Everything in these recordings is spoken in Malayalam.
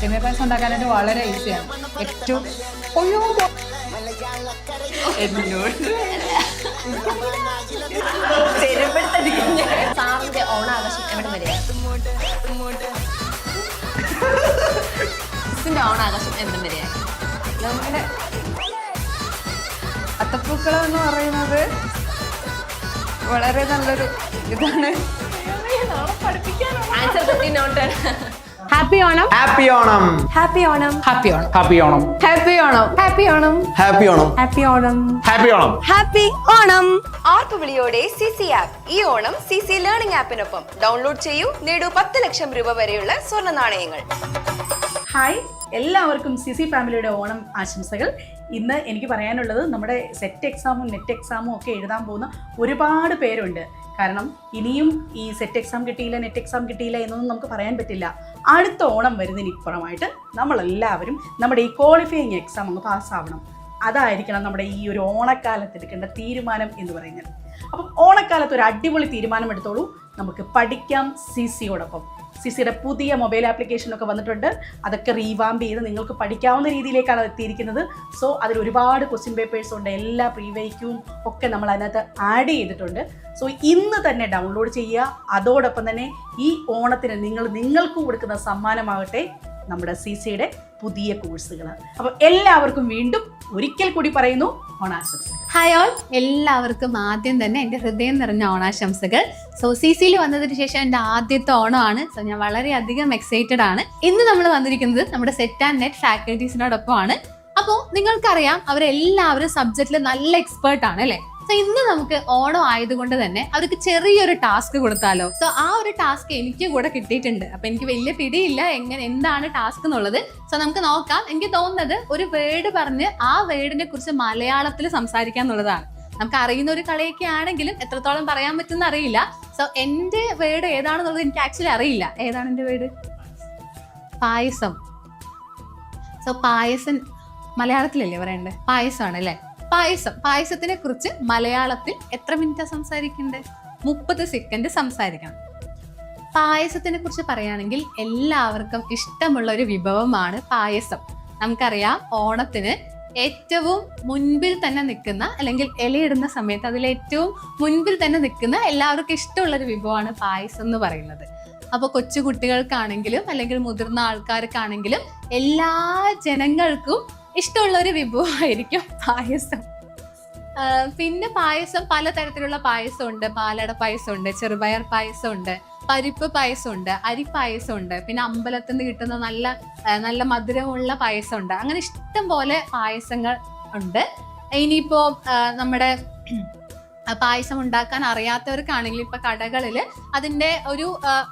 സേമിയ പായസം ഉണ്ടാക്കാനായിട്ട് വളരെ ഈസിയാണ്. ഏറ്റവും ഒയ്യോ സാറിന്റെ ഓണാഘോഷം എവിടെ വരെയാണ് മിസ്സിന്റെ ഓണാഘോഷം എവിടം വരെയാണ് നമ്മുടെ അത്തപ്പൂക്കളം എന്ന് പറയുന്നത് വളരെ നല്ലൊരു ഇതാണ്. Answer note നോട്ടാണ് happy Onam happy Onam happy Onam happy Onam happy Onam happy Onam happy Onam happy Onam happy Onam happy Onam happy Onam ആർപ്പ് വിളിയോടെ സി സി ആപ്പ് ഈ ഓണം സി സി ലേണിംഗ് ആപ്പിനൊപ്പം ഡൗൺലോഡ് ചെയ്യൂ നേടൂ പത്ത് ലക്ഷം രൂപ വരെയുള്ള സ്വർണ നാണയങ്ങൾ ഹായ് എല്ലാവർക്കും സി സി ഫാമിലിയുടെ ഓണം ആശംസകൾ ഇന്ന് എനിക്ക് പറയാനുള്ളത് നമ്മുടെ സെറ്റ് എക്സാമും നെറ്റ് എക്സാമും ഒക്കെ എഴുതാൻ പോകുന്ന ഒരുപാട് പേരുണ്ട്. കാരണം ഇനിയും ഈ സെറ്റ് എക്സാം കിട്ടിയില്ല നെറ്റ് എക്സാം കിട്ടിയില്ല എന്നൊന്നും നമുക്ക് പറയാൻ പറ്റില്ല. അടുത്ത ഓണം വരുന്നതിന് ഇപ്പുറമായിട്ട് നമ്മളെല്ലാവരും നമ്മുടെ ഈ ക്വാളിഫയിങ് എക്സാം അങ്ങ് പാസ്സാവണം അതായിരിക്കണം നമ്മുടെ ഈ ഒരു ഓണക്കാലത്ത് എടുക്കേണ്ട തീരുമാനം എന്ന് പറയുന്നത്. അപ്പം ഓണക്കാലത്ത് ഒരു അടിപൊളി തീരുമാനം എടുത്തോളൂ. നമുക്ക് പഠിക്കാം സി സിയോടൊപ്പം സി സിയുടെ പുതിയ മൊബൈൽ ആപ്ലിക്കേഷൻ ഒക്കെ വന്നിട്ടുണ്ട്. അതൊക്കെ റീവാമ്പ് ചെയ്ത് നിങ്ങൾക്ക് പഠിക്കാവുന്ന രീതിയിലേക്കാണ് എത്തിയിരിക്കുന്നത്. സോ അതിൽ ഒരുപാട് ക്വസ്റ്റ്യൻ പേപ്പേഴ്സ് ഉണ്ട്. എല്ലാ പ്രീവൈക്കും ഒക്കെ നമ്മൾ അതിനകത്ത് ആഡ് ചെയ്തിട്ടുണ്ട്. സോ ഇന്ന് തന്നെ ഡൗൺലോഡ് ചെയ്യുക. അതോടൊപ്പം തന്നെ ഈ ഓണത്തിന് നിങ്ങൾ നിങ്ങൾക്ക് കൊടുക്കുന്ന സമ്മാനമാകട്ടെ. നമ്മുടെ സി സിയുടെ പുതിയ കോഴ്സുകൾ അപ്പോൾ എല്ലാവർക്കും വീണ്ടും ഒരിക്കൽ കൂടി പറയുന്നു ഓണാശംസകൾ. ഹായ് ഓൾ എല്ലാവർക്കും ആദ്യം തന്നെ എന്റെ ഹൃദയം നിറഞ്ഞ ഓണാശംസകൾ. സോ സി സിയിൽ വന്നതിന് ശേഷം എന്റെ ആദ്യത്തെ ഓണമാണ്. സോ ഞാൻ വളരെയധികം എക്സൈറ്റഡ് ആണ്. ഇന്ന് നമ്മൾ വന്നിരിക്കുന്നത് നമ്മുടെ സെറ്റ് ആൻഡ് നെറ്റ് ഫാക്കൽറ്റീസിനോടൊപ്പമാണ് അപ്പോൾ നിങ്ങൾക്കറിയാം അവരെല്ലാവരും സബ്ജക്റ്റിൽ നല്ല എക്സ്പേർട്ട് ആണ് അല്ലേ? സോ ഇന്ന് നമുക്ക് ഓണം ആയതുകൊണ്ട് തന്നെ അവർക്ക് ചെറിയൊരു ടാസ്ക് കൊടുത്താലോ? സോ ആ ഒരു ടാസ്ക് എനിക്ക് കൂടെ കിട്ടിയിട്ടുണ്ട്. അപ്പൊ എനിക്ക് വലിയ പിടിയില്ല. എങ്ങനെ എന്താണ് ടാസ്ക് എന്നുള്ളത്. സോ നമുക്ക് നോക്കാം. എനിക്ക് തോന്നുന്നത് ഒരു വേർഡ് പറഞ്ഞ് ആ വേർഡിനെ കുറിച്ച് മലയാളത്തിൽ സംസാരിക്കുക എന്നുള്ളതാണ്. നമുക്ക് അറിയുന്ന ഒരു കളിയൊക്കെ ആണെങ്കിലും എത്രത്തോളം പറയാൻ പറ്റുന്ന അറിയില്ല. സോ എന്റെ വേർഡ് ഏതാണെന്നുള്ളത് എനിക്ക് ആക്ച്വലി അറിയില്ല. ഏതാണ് എന്റെ വേർഡ് പായസം. സോ പായസം മലയാളത്തിലല്ലേ പറയണ്ടേ? പായസമാണ് അല്ലേ? പായസം. പായസത്തിനെ കുറിച്ച് മലയാളത്തിൽ എത്ര മിനിറ്റ് സംസാരിക്കണ്ടേ? മുപ്പത് സെക്കൻഡ് സംസാരിക്കണം. പായസത്തിനെ കുറിച്ച് പറയുകയാണെങ്കിൽ എല്ലാവർക്കും ഇഷ്ടമുള്ള ഒരു വിഭവമാണ് പായസം. നമുക്കറിയാം ഓണത്തിന് ഏറ്റവും മുൻപിൽ തന്നെ നിൽക്കുന്ന അല്ലെങ്കിൽ ഇലയിടുന്ന സമയത്ത് അതിൽ ഏറ്റവും മുൻപിൽ തന്നെ നിൽക്കുന്ന എല്ലാവർക്കും ഇഷ്ടമുള്ള ഒരു വിഭവമാണ് പായസം എന്ന് പറയുന്നത്. അപ്പോൾ കൊച്ചു കുട്ടികൾക്കാണെങ്കിലും അല്ലെങ്കിൽ മുതിർന്ന ആൾക്കാർക്കാണെങ്കിലും എല്ലാ ജനങ്ങൾക്കും ഇഷ്ടമുള്ള ഒരു വിഭവമായിരിക്കും പായസം. പിന്നെ പായസം പലതരത്തിലുള്ള പായസം ഉണ്ട് പാലട പായസം ഉണ്ട് ചെറുപയർ പായസം ഉണ്ട് പരിപ്പ് പായസം ഉണ്ട് അരി പായസം ഉണ്ട് പിന്നെ അമ്പലത്തിൽ നിന്ന് കിട്ടുന്ന നല്ല നല്ല മധുരമുള്ള പായസം ഉണ്ട് അങ്ങനെ ഇഷ്ടം പോലെ പായസങ്ങൾ ഉണ്ട്. ഇനിയിപ്പോ നമ്മുടെ പായസം ഉണ്ടാക്കാൻ അറിയാത്തവർക്കാണെങ്കിൽ ഇപ്പൊ കടകളിൽ അതിന്റെ ഒരു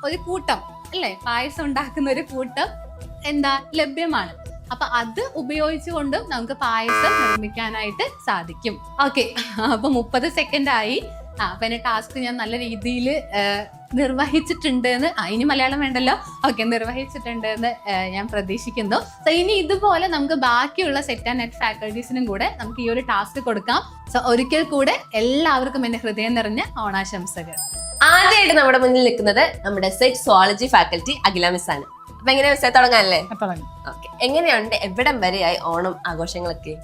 ഒരു കൂട്ടം അല്ലേ? പായസം ഉണ്ടാക്കുന്ന ഒരു കൂട്ടം എന്താ ലഭ്യമാണ്. അപ്പൊ അത് ഉപയോഗിച്ചുകൊണ്ടും നമുക്ക് പായസം നിർമ്മിക്കാനായിട്ട് സാധിക്കും. ഓക്കെ അപ്പൊ മുപ്പത് സെക്കൻഡ് ആയി. ആ അപ്പൊ ടാസ്ക് ഞാൻ നല്ല രീതിയിൽ നിർവഹിച്ചിട്ടുണ്ട് എന്ന് ആ ഇനി മലയാളം വേണ്ടല്ലോ. ഓക്കെ നിർവഹിച്ചിട്ടുണ്ട് എന്ന് ഞാൻ പ്രതീക്ഷിക്കുന്നു. സോ ഇനി ഇതുപോലെ നമുക്ക് ബാക്കിയുള്ള സെറ്റ് ആൻഡ് നെറ്റ് ഫാക്കൽറ്റീസിനും കൂടെ നമുക്ക് ഈ ഒരു ടാസ്ക് കൊടുക്കാം. സോ ഒരിക്കൽ കൂടെ എല്ലാവർക്കും എന്റെ ഹൃദയം നിറഞ്ഞ ഓണാശംസകൾ. ആദ്യമായിട്ട് നമ്മുടെ മുന്നിൽ നിൽക്കുന്നത് നമ്മുടെ SET zoology faculty Akhila miss ആണ് അപ്പൊ എങ്ങനെയാ മിസ്സേ? തുടങ്ങാനല്ലേ? തുടങ്ങി. ഓക്കെ. എങ്ങനെയുണ്ട്? എവിടം വരെയായി ഓണം ആഘോഷങ്ങളൊക്കെ?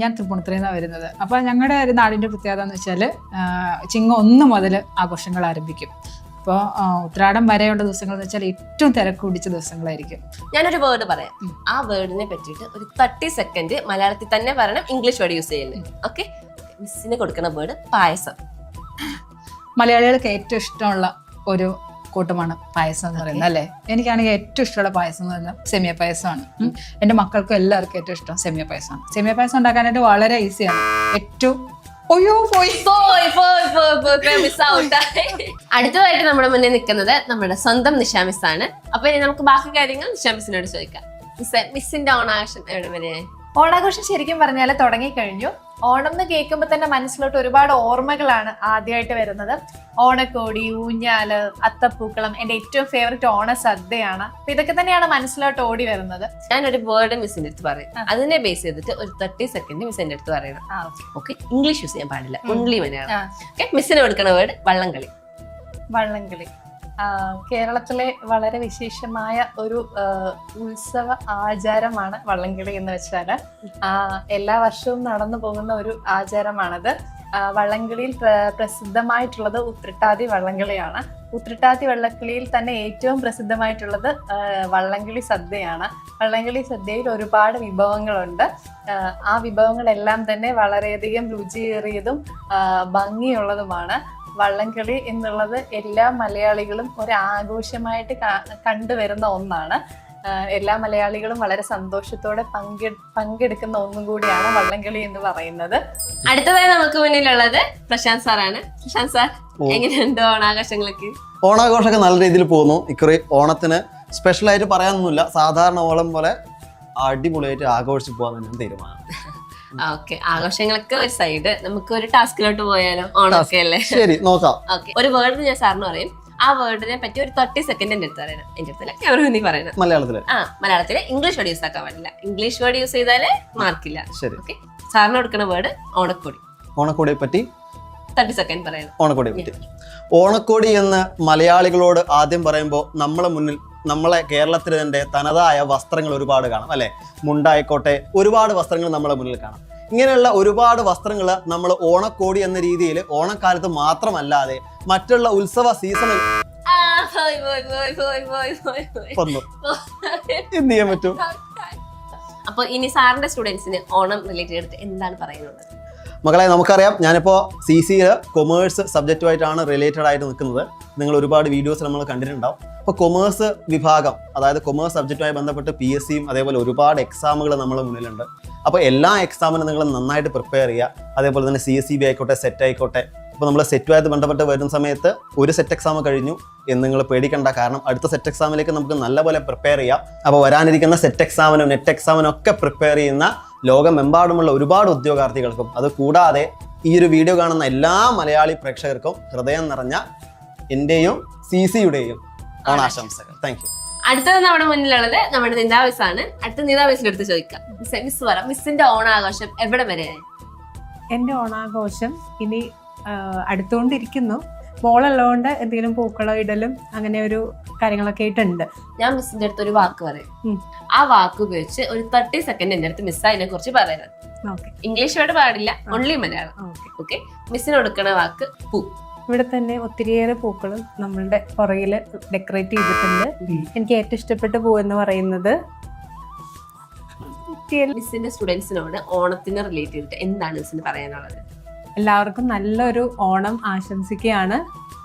ഞാൻ തൃപ്പൂണിത്തുറയിൽ നിന്നാണ് വരുന്നത്. അപ്പോൾ ഞങ്ങളുടെ ഒരു നാടിന്റെ പ്രത്യേകത എന്ന് വെച്ചാൽ ചിങ്ങ ഒന്ന് മുതൽ ആഘോഷങ്ങൾ ആരംഭിക്കും. അപ്പോൾ ഉത്രാടം വരെയുള്ള ദിവസങ്ങൾ എന്ന് വെച്ചാൽ ഏറ്റവും തിരക്ക് പിടിച്ച ദിവസങ്ങളായിരിക്കും. ഞാനൊരു വേർഡ് പറയാം. ആ വേർഡിനെ പറ്റിയിട്ട് ഒരു തേർട്ടി സെക്കൻഡ് മലയാളത്തിൽ തന്നെ പറയണം ഇംഗ്ലീഷ് വേർഡ് യൂസ് ചെയ്യുന്നത് ഓക്കെ? മിസ്സിന് കൊടുക്കുന്ന വേർഡ് പായസം. മലയാളികൾക്ക് ഏറ്റവും ഇഷ്ടമുള്ള ഒരു കൂട്ടമാണ് പായസം എന്ന് പറയുന്നത് അല്ലേ? എനിക്കാണെങ്കിൽ ഏറ്റവും ഇഷ്ടമുള്ള പായസം എന്ന് പറഞ്ഞാൽ സെമിയ പായസമാണ്. എന്റെ മക്കൾക്കും എല്ലാവർക്കും ഏറ്റവും ഇഷ്ടം സെമിയ പായസമാണ്. സെമിയ പായസം ഉണ്ടാക്കാനായിട്ട് വളരെ ഈസിയാണ്. ഏറ്റവും ഒയ്യോ പോയി. അടുത്തതായിട്ട് നമ്മുടെ മുന്നിൽ നിൽക്കുന്നത് നമ്മുടെ സ്വന്തം നിഷാ മിസ് ആണ്. അപ്പൊ ഇനി നമുക്ക് ബാക്കി കാര്യങ്ങൾ നിഷാമിസിനോട് ചോദിക്കാം. മിസ് മിസ്സിന്റെ ഓണാഘോഷം എവിടെ വരെയായി ഓണാഘോഷം ശരിക്കും പറഞ്ഞാൽ തുടങ്ങിക്കഴിഞ്ഞു. ഓണം എന്ന് കേൾക്കുമ്പോൾ തന്നെ മനസ്സിലോട്ട് ഒരുപാട് ഓർമ്മകളാണ് ആദ്യമായിട്ട് വരുന്നത്. ഓണക്കോടി ഊഞ്ഞാൽ അത്തപ്പൂക്കളം എന്റെ ഏറ്റവും ഫേവററ്റ് ഓണ സദ്യയാണ്. അപ്പൊ ഇതൊക്കെ തന്നെയാണ് മനസ്സിലോട്ട് ഓടി വരുന്നത്. ഞാനൊരു വേർഡ് മിസ്സിന്റെ അടുത്ത് പറയും. അതിനെ ബേസ് ചെയ്തിട്ട് ഒരു തേർട്ടി സെക്കൻഡ് മിസ്സിന്റെ അടുത്ത് പറയണം. ഓക്കെ ഇംഗ്ലീഷ് യൂസ് ചെയ്യാൻ പാടില്ല. ഓൺലി മലയാളം. ഓക്കെ മിസ്സിന് കൊടുക്കണ വേർഡ് വള്ളംകളി. വള്ളംകളി. കേരളത്തിലെ വളരെ വിശേഷമായ ഒരു ഉത്സവ ആചാരമാണ് വള്ളംകളി എന്ന് വെച്ചാൽ എല്ലാ വർഷവും നടന്നു പോകുന്ന ഒരു ആചാരമാണത്. വള്ളംകളിയിൽ പ്ര- പ്രസിദ്ധമായിട്ടുള്ളത് ഉത്രട്ടാതി വള്ളംകളിയാണ്. ഉത്രട്ടാതി വള്ളംകളിയിൽ തന്നെ ഏറ്റവും പ്രസിദ്ധമായിട്ടുള്ളത് വള്ളംകളി സദ്യയാണ്. വള്ളംകളി സദ്യയിൽ ഒരുപാട് വിഭവങ്ങളുണ്ട്. ആ വിഭവങ്ങളെല്ലാം തന്നെ വളരെയധികം രുചിയേറിയതും ഭംഗിയുള്ളതുമാണ്. വള്ളംകളി എന്നുള്ളത് എല്ലാ മലയാളികളും ഒരു ആഘോഷമായിട്ട് കണ്ടുവരുന്ന ഒന്നാണ്. എല്ലാ മലയാളികളും വളരെ സന്തോഷത്തോടെ പങ്കെ പങ്കെടുക്കുന്ന ഒന്നും കൂടിയാണ് വള്ളംകളി എന്ന് പറയുന്നത്. അടുത്തതായി നമുക്ക് മുന്നിലുള്ളത് പ്രശാന്ത് സാറാണ്. പ്രശാന്ത് സാർ. എങ്ങനെയുണ്ട് ഓണാഘോഷങ്ങളൊക്കെ? ഓണാഘോഷമൊക്കെ നല്ല രീതിയിൽ പോകുന്നു. ഇക്കുറി ഓണത്തിന് സ്പെഷ്യൽ ആയിട്ട് പറയാനൊന്നുമില്ല. സാധാരണ ഓണം പോലെ അടിപൊളിയായിട്ട് ആഘോഷിച്ച് പോകാൻ തന്നെ തീരുമാനം. ഓക്കെ. ആഘോഷങ്ങളൊക്കെ ഒരു സൈഡ് നമുക്ക് ഒരു ടാസ്കിലോട്ട് പോയാലോ? ഓണമൊക്കെ അല്ലേ? ശരി നോക്കാം. ഓക്കെ. ഒരു വേർഡ് ഞാൻ സാറിന് പറയും. ആ വേർഡിനെ പറ്റി ഒരു തേർട്ടി സെക്കൻഡ് എന്റെ അടുത്ത് പറയണം. എന്റെ അടുത്തല്ല ക്യാമറ നീ പറയണം. മലയാളത്തിൽ ആ മലയാളത്തിൽ ഇംഗ്ലീഷ് വേർഡ് യൂസ് ആക്കാൻ പാടില്ല. ഇംഗ്ലീഷ് വേർഡ് യൂസ് ചെയ്താൽ മാർക്കില്ല ശരി. ഓക്കെ. സാറിന് കൊടുക്കുന്ന വേർഡ് ഓണക്കോടി. ഓണക്കോടിയെ പറ്റി? തേർട്ടി സെക്കൻഡ് പറയണം. ഓണക്കോടിയെ പറ്റി. ഓണക്കോടി എന്ന് മലയാളികളോട് ആദ്യം പറയുമ്പോൾ നമ്മളെ മുന്നിൽ നമ്മളെ കേരളത്തിൽ തന്നെ തനതായ വസ്ത്രങ്ങൾ ഒരുപാട് കാണാം അല്ലെ? മുണ്ടായിക്കോട്ടെ ഒരുപാട് വസ്ത്രങ്ങൾ നമ്മളെ മുന്നിൽ കാണാം. ഇങ്ങനെയുള്ള ഒരുപാട് വസ്ത്രങ്ങൾ നമ്മൾ ഓണക്കോടി എന്ന രീതിയിൽ ഓണക്കാലത്ത് മാത്രമല്ലാതെ മറ്റുള്ള ഉത്സവ സീസണിൽ എന്ത് ചെയ്യാൻ പറ്റും? അപ്പൊ ഇനി സാറിന്റെ സ്റ്റുഡൻസിന് ഓണം റിലേറ്റഡ് എന്താണ് പറയുന്നത്? മക്കളെ നമുക്കറിയാം ഞാനിപ്പോൾ സി സിയിൽ കൊമേഴ്സ് സബ്ജക്റ്റുമായിട്ടാണ് റിലേറ്റഡ് ആയിട്ട് നിൽക്കുന്നത്. നിങ്ങൾ ഒരുപാട് വീഡിയോസ് നമ്മൾ കണ്ടിട്ടുണ്ടാവും. അപ്പോൾ കൊമേഴ്സ് വിഭാഗം അതായത് കൊമേഴ്സ് സബ്ജക്റ്റുമായി ബന്ധപ്പെട്ട് പി എസ് സിയും അതേപോലെ ഒരുപാട് എക്സാമുകൾ നമ്മളെ മുന്നിലുണ്ട്. അപ്പോൾ എല്ലാ എക്സാമിനും നിങ്ങൾ നന്നായിട്ട് പ്രിപ്പയർ ചെയ്യുക. അതേപോലെ തന്നെ സി എസ് സി ബി ആയിക്കോട്ടെ സെറ്റ് ആയിക്കോട്ടെ. അപ്പോൾ നമ്മൾ സെറ്റുമായിട്ട് ബന്ധപ്പെട്ട് വരുന്ന സമയത്ത് ഒരു സെറ്റ് എക്സാം കഴിഞ്ഞു എന്ന് നിങ്ങൾ പേടിക്കണ്ട. കാരണം അടുത്ത സെറ്റ് എക്സാമിലേക്ക് നമുക്ക് നല്ലപോലെ പ്രിപ്പയർ ചെയ്യാം. അപ്പോൾ വരാനിരിക്കുന്ന സെറ്റ് എക്സാമിനും നെറ്റ് എക്സാമിനും ഒക്കെ പ്രിപ്പയർ ചെയ്യുന്ന ലോകമെമ്പാടുമുള്ള ഒരുപാട് ഉദ്യോഗാർത്ഥികൾക്കും അത് കൂടാതെ ഈ ഒരു വീഡിയോ കാണുന്ന എല്ലാ മലയാളി പ്രേക്ഷകർക്കും ഹൃദയം നിറഞ്ഞ എന്റെയും സി സിയുടെയും ഓണാശംസകൾ. താങ്ക് യു അടുത്തത് നമ്മുടെ മുന്നിലുള്ളത് നമ്മുടെ നിതാവിസ് ആണ് അടുത്ത നിതാവിസിന്റെ അടുത്ത് ചോദിക്കാം. മിസ് മിസ് പറ. മിസ്സിന്റെ ഓണാഘോഷം എവിടെ വരെ? എന്റെ ഓണാഘോഷം ഇനി അടുത്തുകൊണ്ടിരിക്കുന്നു. മോളുള്ളതുകൊണ്ട് എന്തെങ്കിലും പൂക്കളോ ഇടലും അങ്ങനെ ഒരു കാര്യങ്ങളൊക്കെ ആയിട്ടുണ്ട്. ഞാൻ മിസ്സിന്റെ അടുത്ത് ഒരു വാക്ക് പറയും. ആ വാക്ക് ഉപയോഗിച്ച് ഒരു തേർട്ടി സെക്കൻഡ് എന്റെ അടുത്ത് മിസ് അതിനെ കുറിച്ച് പറയുന്നത് ഇംഗ്ലീഷ് വേർഡ് പാടില്ല ഓൺലി മലയാളം. ഓക്കെ. ഓക്കെ മിസ്സിന് കൊടുക്കണ വാക്ക് പൂ. ഇവിടെ തന്നെ ഒത്തിരിയേറെ പൂക്കളും നമ്മളുടെ പുറകിൽ ഡെക്കറേറ്റ് ചെയ്തിട്ടുണ്ട്. എനിക്ക് ഏറ്റവും ഇഷ്ടപ്പെട്ട പൂ എന്ന് പറയുന്നത് മിസ്സിന്റെ സ്റ്റുഡൻസിനോട് ഓണത്തിന് റിലേറ്റ് ചെയ്തിട്ട് എന്താണ് മിസ്സിന് പറയാനുള്ളത്? എല്ലാവർക്കും നല്ലൊരു ഓണം ആശംസിക്കുകയാണ്.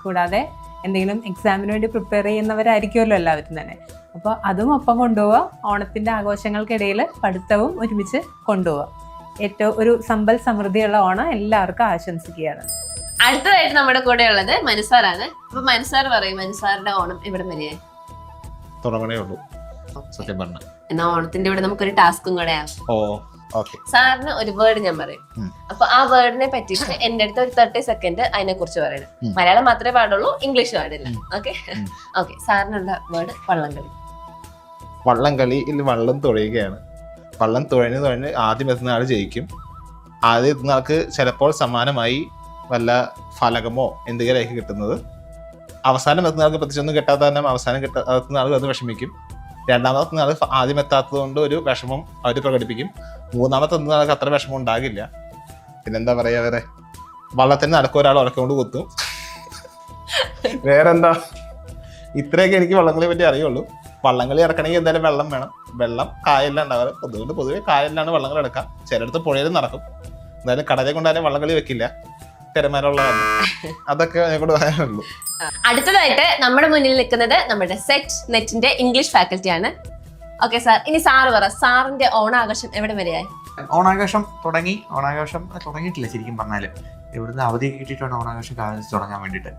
കൂടാതെ എന്തെങ്കിലും എക്സാമിന് വേണ്ടി പ്രിപ്പയർ ചെയ്യുന്നവരായിരിക്കുമല്ലോ എല്ലാവരും തന്നെ. അപ്പോൾ അതും ഒപ്പം കൊണ്ടുപോവുക. ഓണത്തിന്റെ ആഘോഷങ്ങൾക്കിടയിൽ പഠിത്തവും ഒരുമിച്ച് കൊണ്ടുപോവുക. ഏറ്റവും ഒരു സമ്പൽ സമൃദ്ധിയുള്ള ഓണം എല്ലാവർക്കും ആശംസിക്കുകയാണ്. അടുത്തതായിട്ട് നമ്മുടെ കൂടെ ഉള്ളത് മനുസാറാണ് അപ്പൊ മനുസാർ പറയും മനുസാറിന്റെ ഓണം ഇവിടെ വരെയായി തുടങ്ങണേ ഉള്ളൂ. സത്യം പറഞ്ഞ. എന്നാ ഓണത്തിന്റെ ഇവിടെ നമുക്കൊരു ടാസ്കും കൂടെ ആവും. ഓ. സാറിന് ഒരു വേർഡ് ഞാൻ പറയും. അപ്പൊ ആ വേർഡിനെ പറ്റി എന്റെ അടുത്ത് ഒരു തേർട്ടി സെക്കൻഡ് അതിനെ കുറിച്ച് പറയണം. മലയാളം മാത്രമേ പാടുള്ളൂ ഇംഗ്ലീഷ് പാടില്ല. ഓക്കെ. ഓക്കെ സാറിനുള്ള വേർഡ് വള്ളംകളി. വള്ളം ഇതിൽ വള്ളം തുഴയുകയാണ്. വള്ളം തുഴഞ്ഞ് തുഴഞ്ഞ് ആദ്യം എത്തുന്ന ആൾ ജയിക്കും. ആദ്യം എത്തുന്ന ആൾക്ക് ചിലപ്പോൾ സമാനമായി വല്ല ഫലകമോ എന്തെങ്കിലുമായിരിക്കും കിട്ടുന്നത്. അവസാനം എത്തുന്ന ആൾക്ക് പ്രത്യേകിച്ചൊന്നും കിട്ടാത്ത തന്നെ അവസാനം കിട്ടാ എത്തുന്ന ആൾ അത് വിഷമിക്കും. രണ്ടാമത്തെ നാൾ ആദ്യം എത്താത്തത് കൊണ്ട് ഒരു വിഷമം അവർ പ്രകടിപ്പിക്കും. മൂന്നാമത്തെ നാൾക്ക് അത്ര വിഷമം ഉണ്ടാകില്ല. പിന്നെന്താ പറയാ വേറെ വള്ളത്തിന് നടക്കും ഒരാൾ ഉറക്കൊണ്ട് കുത്തും. വേറെന്താ? ഇത്രയൊക്കെ എനിക്ക് വള്ളംകളി പറ്റി അറിയുള്ളൂ. വള്ളംകളി ഇറക്കണമെങ്കിൽ എന്തായാലും വെള്ളം വേണം. വെള്ളം കായലിലാണ് ഉണ്ടാകാറ് അതുകൊണ്ട് പൊതുവെ കായലിലാണ് വള്ളങ്ങൾ എടുക്കാം ചിലയിടത്ത് പുഴയിലും നടക്കും. എന്തായാലും കടലെ കൊണ്ടാലും വള്ളംകളി വെക്കില്ല. തിരമാലുള്ള അതൊക്കെ ഞങ്ങളോട് പറയാനുള്ളൂ. അടുത്തതായിട്ട് നമ്മുടെ മുന്നിൽ നിൽക്കുന്നത് നമ്മുടെ സെറ്റ് നെറ്റിന്റെ ഇംഗ്ലീഷ് ഫാക്കൽറ്റിയാണ് ഓക്കെ സാർ ഇനി സാറ് പറ. സാറിന്റെ ഓണാഘോഷം എവിടെ വരെയായി? ഓണാഘോഷം തുടങ്ങി. ഓണാഘോഷം തുടങ്ങിയിട്ടില്ല ശരിക്കും പറഞ്ഞാൽ ഇവിടുന്ന് അവധി കിട്ടിയിട്ടാണ് ഓണാഘോഷം കാലത്ത് തുടങ്ങാൻ വേണ്ടിയിട്ട്.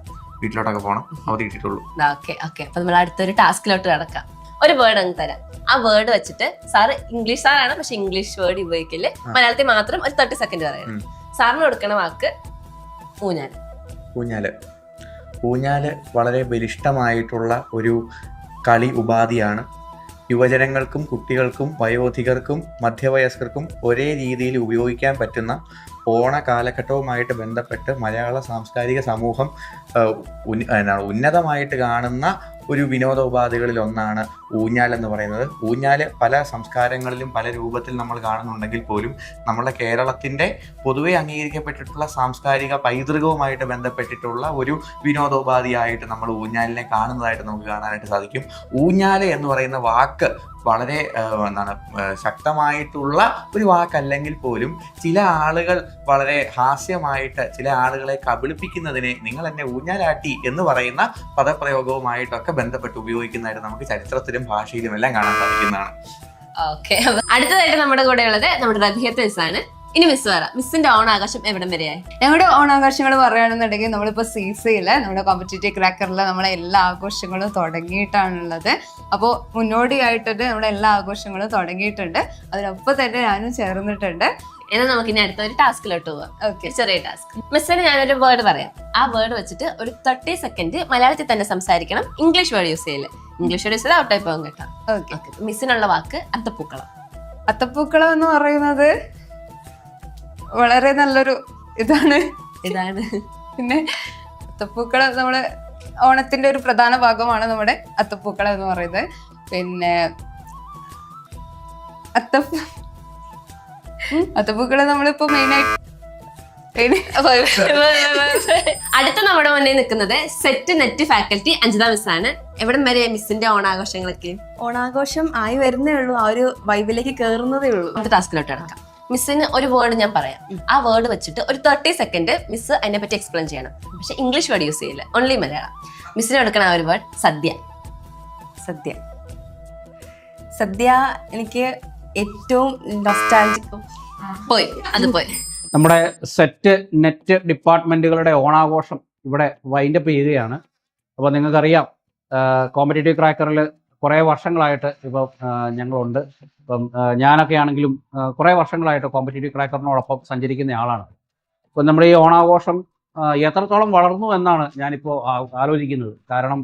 വീട്ടിലോട്ടൊക്കെ പോകണം അവധി കിട്ടിയിട്ടുള്ളൂ. ഓക്കെ ഓക്കെ അപ്പൊ നമ്മൾ അടുത്തൊരു ടാസ്കിലോട്ട് കിടക്കാം. ഒരു വേർഡ് അങ്ങ് തരാം. ആ വേർഡ് വെച്ചിട്ട് സാറ് ഇംഗ്ലീഷ് സാറാണ് പക്ഷെ ഇംഗ്ലീഷ് വേർഡ് ഉപയോഗിക്കില്ലേ മലയാളത്തിൽ മാത്രം ഒരു തേർട്ടി സെക്കൻഡ് പറയണം. ഉം. സാറിന് കൊടുക്കണ വാക്ക് ഊഞ്ഞാൽ. ഊഞ്ഞാൽ. ഊഞ്ഞാൽ വളരെ ബലിഷ്ടമായിട്ടുള്ള ഒരു കളി ഉപാധിയാണ്. യുവജനങ്ങൾക്കും കുട്ടികൾക്കും വയോധികർക്കും മധ്യവയസ്കർക്കും ഒരേ രീതിയിൽ ഉപയോഗിക്കാൻ പറ്റുന്ന ഓണ കാലഘട്ടവുമായിട്ട് ബന്ധപ്പെട്ട് മലയാള സാംസ്കാരിക സമൂഹം ഉന്നതമായിട്ട് കാണുന്ന ഒരു വിനോദ ഉപാധികളിൽ ഒന്നാണ് ഊഞ്ഞാൽ എന്ന് പറയുന്നത്. ഊഞ്ഞാൽ പല സംസ്കാരങ്ങളിലും പല രൂപത്തിൽ നമ്മൾ കാണുന്നുണ്ടെങ്കിൽ പോലും നമ്മുടെ കേരളത്തിന്റെ പൊതുവെ അംഗീകരിക്കപ്പെട്ടിട്ടുള്ള സാംസ്കാരിക പൈതൃകവുമായിട്ട് ബന്ധപ്പെട്ടിട്ടുള്ള ഒരു വിനോദോപാധിയായിട്ട് നമ്മൾ ഊഞ്ഞാലിനെ കാണുന്നതായിട്ട് നമുക്ക് കാണാനായിട്ട് സാധിക്കും. ഊഞ്ഞാൽ എന്ന് പറയുന്ന വാക്ക് വളരെ എന്താണ് ശക്തമായിട്ടുള്ള ഒരു വാക്കല്ലെങ്കിൽ പോലും ചില ആളുകൾ വളരെ ഹാസ്യമായിട്ട് ചില ആളുകളെ കബളിപ്പിക്കുന്നതിനെ നിങ്ങൾ എന്നെ ഊഞ്ഞാലാട്ടി എന്ന് പറയുന്ന പദപ്രയോഗവുമായിട്ടൊക്കെ ബന്ധപ്പെട്ട് ഉപയോഗിക്കുന്നതായിട്ട് നമുക്ക് ചരിത്രത്തിലും ഭാഷയിലും എല്ലാം കാണാൻ സാധിക്കുന്നതാണ്. ഓക്കെ. അടുത്തതായിട്ട് നമ്മുടെ കൂടെ ഉള്ളത് നമ്മുടെ റബിയത്ത് ഇനി മിസ് പറ മിസ്സിന്റെ ഓണാകാശം എവിടം വരെയായി? ഞങ്ങളുടെ ഓണാഘോഷങ്ങൾ പറയുകയാണെന്നുണ്ടെങ്കിൽ നമ്മളിപ്പോൾ സി സിയിൽ നമ്മുടെ കോമ്പറ്റേറ്റീവ് ക്രാക്കറിൽ നമ്മളെ എല്ലാ ആഘോഷങ്ങളും തുടങ്ങിയിട്ടാണുള്ളത്. അപ്പോൾ മുന്നോടിയായിട്ടുണ്ട് നമ്മുടെ എല്ലാ ആഘോഷങ്ങളും തുടങ്ങിയിട്ടുണ്ട്. അതിനൊപ്പം തന്നെ ഞാനും ചേർന്നിട്ടുണ്ട്. എന്നാൽ നമുക്ക് ഇനി അടുത്ത ഒരു ടാസ്കിലോട്ട് പോവാം ഓക്കെ ചെറിയ ടാസ്ക് മിസ്സിന് ഞാനൊരു വേർഡ് പറയാം. ആ വേർഡ് വെച്ചിട്ട് ഒരു തേർട്ടി സെക്കൻഡ് മലയാളത്തിൽ തന്നെ സംസാരിക്കണം. ഇംഗ്ലീഷ് വേർഡ് യൂസ് ചെയ്യില്ല ഇംഗ്ലീഷ് വേർഡ് യൂസ് ചെയ്താൽ ഔട്ടായി പോകും കേട്ടോ. ഓക്കെ ഓക്കെ മിസ്സിനുള്ള വാക്ക് അത്തപ്പൂക്കളം. അത്തപ്പൂക്കളം എന്ന് പറയുന്നത് വളരെ നല്ലൊരു ഇതാണ്. ഇതാണ്. പിന്നെ അത്തപ്പൂക്കൾ നമ്മുടെ ഓണത്തിന്റെ ഒരു പ്രധാന ഭാഗമാണ് നമ്മുടെ അത്തപ്പൂക്കൾ എന്ന് പറയുന്നത്. പിന്നെ അത്തപ്പൂ അത്തപ്പൂക്കൾ നമ്മളിപ്പോ മെയിനായിട്ട് അടുത്ത നമ്മുടെ മുന്നിൽ നിൽക്കുന്നത് SET NET faculty Anjitha miss ആണ്. എവിടം വരെ മിസ്സിന്റെ ഓണാഘോഷങ്ങളൊക്കെ? ഓണാഘോഷം ആയി വരുന്നേ ഉള്ളൂ. ആ ഒരു വൈബിലേക്ക് കയറുന്നതേ ഉള്ളൂ. ടാസ്കിലോട്ട് കിടക്കാം. മിസ്സിന് ഒരു വേർഡ് ഞാൻ പറയാം. ആ വേർഡ് വെച്ചിട്ട് ഒരു തേർട്ടി സെക്കൻഡ് മിസ് അതിനെ പറ്റി എക്സ്പ്ലെയിൻ ചെയ്യണം. പക്ഷെ ഇംഗ്ലീഷ് വേർഡ് യൂസ് ചെയ്യില്ല. ഓൺലി മലയാളം. മിസ്സിന് എടുക്കണ ആ ഒരു വേർഡ് സദ്യ. സദ്യ. സദ്യ എനിക്ക് ഏറ്റവും നൊസ്റ്റാൾജിക് പോയി. അത് പോയി. നമ്മുടെ സെറ്റ് നെറ്റ് ഡിപ്പാർട്ട്മെന്റുകളുടെ ഓണാഘോഷം ഇവിടെ വൈൻഡപ്പ് ചെയ്യുകയാണ്. അപ്പോൾ നിങ്ങൾക്കറിയാം കോമ്പറ്റേറ്റീവ് ക്രാക്കറിൽ കുറേ വർഷങ്ങളായിട്ട് ഇപ്പോൾ ഞങ്ങളുണ്ട്. ഇപ്പം ഞാനൊക്കെ ആണെങ്കിലും കുറേ വർഷങ്ങളായിട്ട് കോമ്പറ്റേറ്റീവ് ക്രാക്കറിനോടൊപ്പം സഞ്ചരിക്കുന്ന ആളാണ്. ഇപ്പം നമ്മുടെ ഈ ഓണാഘോഷം എത്രത്തോളം വളർന്നു എന്നാണ് ഞാനിപ്പോൾ ആലോചിക്കുന്നത്. കാരണം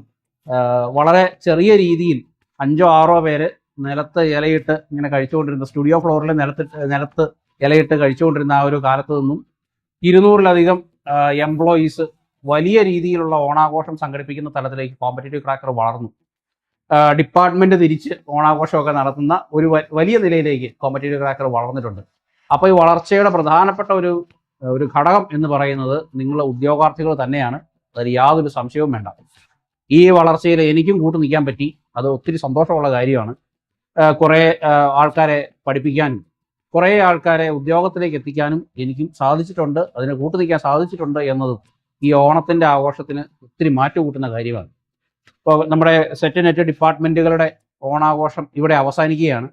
വളരെ ചെറിയ രീതിയിൽ അഞ്ചോ ആറോ പേര് നിലത്ത് ഇലയിട്ട് ഇങ്ങനെ കഴിച്ചുകൊണ്ടിരുന്ന സ്റ്റുഡിയോ ഫ്ലോറിൽ നിലത്ത് നിലത്ത് ഇലയിട്ട് കഴിച്ചുകൊണ്ടിരുന്ന ആ ഒരു കാലത്ത് നിന്നും ഇരുന്നൂറിലധികം എംപ്ലോയീസ് വലിയ രീതിയിലുള്ള ഓണാഘോഷം സംഘടിപ്പിക്കുന്ന തലത്തിലേക്ക് കോമ്പറ്റേറ്റീവ് ക്രാക്കർ വളർന്നു. ഡിപ്പാർട്ട്മെന്റ് തിരിച്ച് ഓണാഘോഷമൊക്കെ നടത്തുന്ന ഒരു വലിയ നിലയിലേക്ക് കോമ്പറ്റേറ്റീവ് ക്രാക്കർ വളർന്നിട്ടുണ്ട്. അപ്പോൾ ഈ വളർച്ചയുടെ പ്രധാനപ്പെട്ട ഒരു ഒരു ഘടകം എന്ന് പറയുന്നത് നിങ്ങളുടെ ഉദ്യോഗാർത്ഥികൾ തന്നെയാണ്. അതിൽ യാതൊരു സംശയവും വേണ്ട. ഈ വളർച്ചയിൽ എനിക്കും കൂട്ടു നിൽക്കാൻ പറ്റി. അത് ഒത്തിരി സന്തോഷമുള്ള കാര്യമാണ്. കുറേ ആൾക്കാരെ പഠിപ്പിക്കാനും കുറേ ആൾക്കാരെ ഉദ്യോഗത്തിലേക്ക് എത്തിക്കാനും എനിക്കും സാധിച്ചിട്ടുണ്ട്. അതിനെ കൂട്ടു നിൽക്കാൻ സാധിച്ചിട്ടുണ്ട് എന്നതും ഈ ഓണത്തിന്റെ ആഘോഷത്തിന് ഒത്തിരി മാറ്റുകൂട്ടുന്ന കാര്യമാണ്. ഇപ്പോൾ നമ്മുടെ സെറ്റ് നെറ്റ് ഡിപ്പാർട്ട്മെന്റുകളുടെ ഓണാഘോഷം ഇവിടെ അവസാനിക്കുകയാണ്.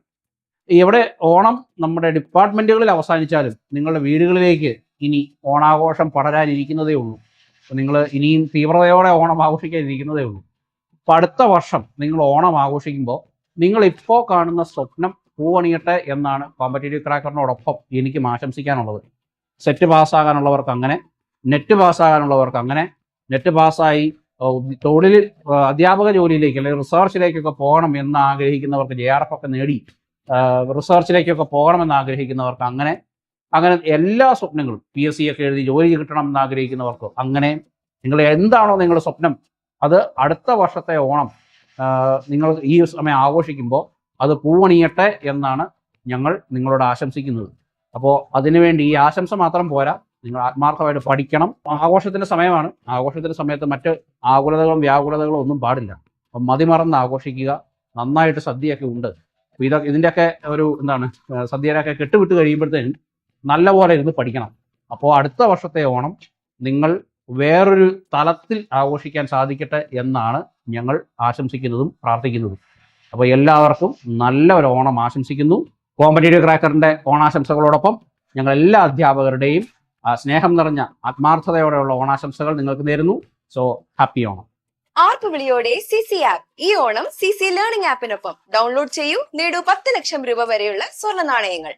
ഇവിടെ ഓണം നമ്മുടെ ഡിപ്പാർട്ട്മെന്റുകളിൽ അവസാനിച്ചാലും നിങ്ങളുടെ വീടുകളിലേക്ക് ഇനി ഓണാഘോഷം പടരാനിരിക്കുന്നതേ ഉള്ളൂ. നിങ്ങൾ ഇനിയും തീവ്രതയോടെ ഓണം ആഘോഷിക്കാനിരിക്കുന്നതേ ഉള്ളൂ. അപ്പം അടുത്ത വർഷം നിങ്ങൾ ഓണം ആഘോഷിക്കുമ്പോൾ നിങ്ങൾ ഇപ്പോൾ കാണുന്ന സ്വപ്നം പൂവണിയട്ടെ എന്നാണ് കോമ്പറ്റേറ്റീവ് ക്രാക്കറിനോടൊപ്പം എനിക്കും ആശംസിക്കാനുള്ളത്. സെറ്റ് പാസ്സാകാനുള്ളവർക്ക് അങ്ങനെ നെറ്റ് പാസ്സാകാനുള്ളവർക്ക് അങ്ങനെ നെറ്റ് പാസ്സായി തൊഴിൽ അധ്യാപക ജോലിയിലേക്ക് അല്ലെങ്കിൽ റിസർച്ചിലേക്കൊക്കെ പോകണം എന്ന് ആഗ്രഹിക്കുന്നവർക്ക് ജെ ആർ എഫ് ഒക്കെ നേടി. റിസർച്ചിലേക്കൊക്കെ പോകണമെന്ന് ആഗ്രഹിക്കുന്നവർക്ക് അങ്ങനെ അങ്ങനെ എല്ലാ സ്വപ്നങ്ങളും പി എസ് സി ഒക്കെ എഴുതി ജോലി കിട്ടണം എന്ന് ആഗ്രഹിക്കുന്നവർക്ക് അങ്ങനെ നിങ്ങൾ എന്താണോ നിങ്ങളുടെ സ്വപ്നം അത് അടുത്ത വർഷത്തെ ഓണം നിങ്ങൾ ഈ സമയം ആഘോഷിക്കുമ്പോൾ അത് പൂവണിയട്ടെ എന്നാണ് ഞങ്ങൾ നിങ്ങളോട് ആശംസിക്കുന്നത്. അപ്പോൾ അതിനുവേണ്ടി ഈ ആശംസ മാത്രം പോരാ. നിങ്ങൾ ആത്മാർത്ഥമായിട്ട് പഠിക്കണം. ആഘോഷത്തിന്റെ സമയമാണ്. ആഘോഷത്തിന്റെ സമയത്ത് മറ്റ് ആകുലതകളും വ്യാകുലതകളും ഒന്നും പാടില്ല. അപ്പം മതിമറന്ന് ആഘോഷിക്കുക. നന്നായിട്ട് സദ്യയൊക്കെ ഉണ്ട്. അപ്പോൾ ഇതൊക്കെ ഇതിന്റെയൊക്കെ ഒരു എന്താണ് സദ്യയിലൊക്കെ കെട്ടുവിട്ട് കഴിയുമ്പോഴത്തേനും നല്ലപോലെ ഇരുന്ന് പഠിക്കണം. അപ്പോൾ അടുത്ത വർഷത്തെ ഓണം നിങ്ങൾ വേറൊരു തലത്തിൽ ആഘോഷിക്കാൻ സാധിക്കട്ടെ എന്നാണ് ഞങ്ങൾ ആശംസിക്കുന്നതും പ്രാർത്ഥിക്കുന്നതും. അപ്പോൾ എല്ലാവർക്കും നല്ല ഒരു ഓണം ആശംസിക്കുന്നു. കോമ്പറ്റേറ്റീവ് ക്രാക്കറിന്റെ ഓണാശംസകളോടൊപ്പം ഞങ്ങൾ എല്ലാ അധ്യാപകരുടെയും സ്നേഹം നിറഞ്ഞ ആത്മാർത്ഥതയോടെയുള്ള ഓണാശംസകൾ നിങ്ങൾക്ക് നേരുന്നു. So happy Onam. ആർപ്പ് വിളിയോടെ സി സി ആപ്പ് ഈ ഓണം സി സി ലേണിംഗ് ആപ്പിനൊപ്പം ഡൗൺലോഡ് ചെയ്യൂ. നേടൂ പത്ത് ലക്ഷം രൂപ വരെയുള്ള സ്വർണ നാണയങ്ങൾ.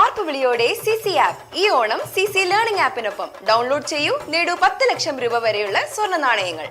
ആർപ്പ് വിളിയോടെ സി സി ആപ്പ് ഈ ഓണം സി സി ലേണിംഗ് ആപ്പിനൊപ്പം ഡൗൺലോഡ് ചെയ്യൂ. നേടൂ പത്ത് ലക്ഷം രൂപ വരെയുള്ള സ്വർണ നാണയങ്ങൾ.